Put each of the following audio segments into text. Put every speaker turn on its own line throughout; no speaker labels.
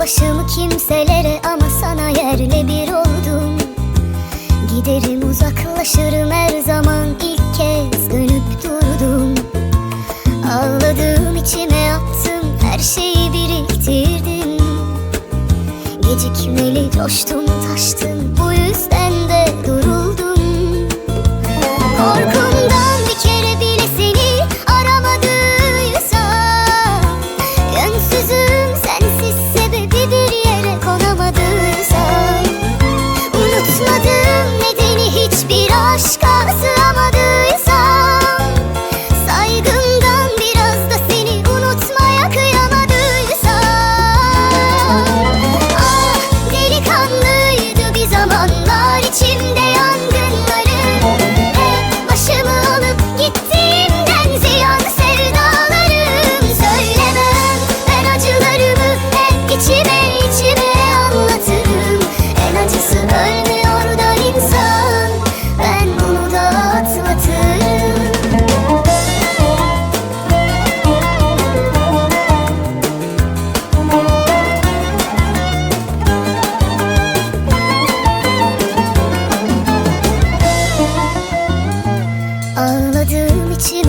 başımı kimselere ama sana yerle bir oldum. Giderim uzaklaşırım her zaman ilk kez dönüp durdum. Ağladığım içime attım her şeyi biriktirdim Gecikmeli coştum taştım bu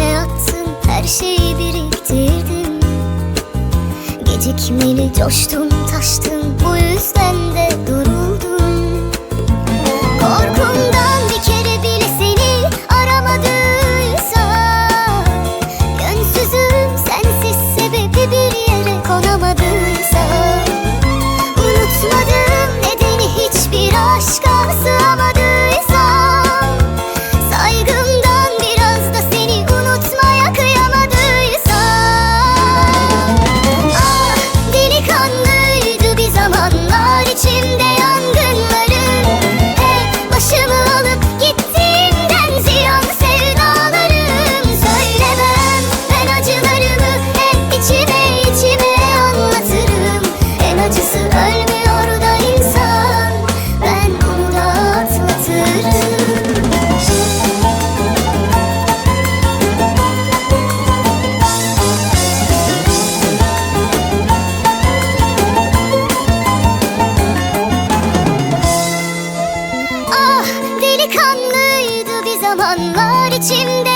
Yere attın? Her şeyi biriktirdim Gecikmeli coştum taştım zamanlar içimde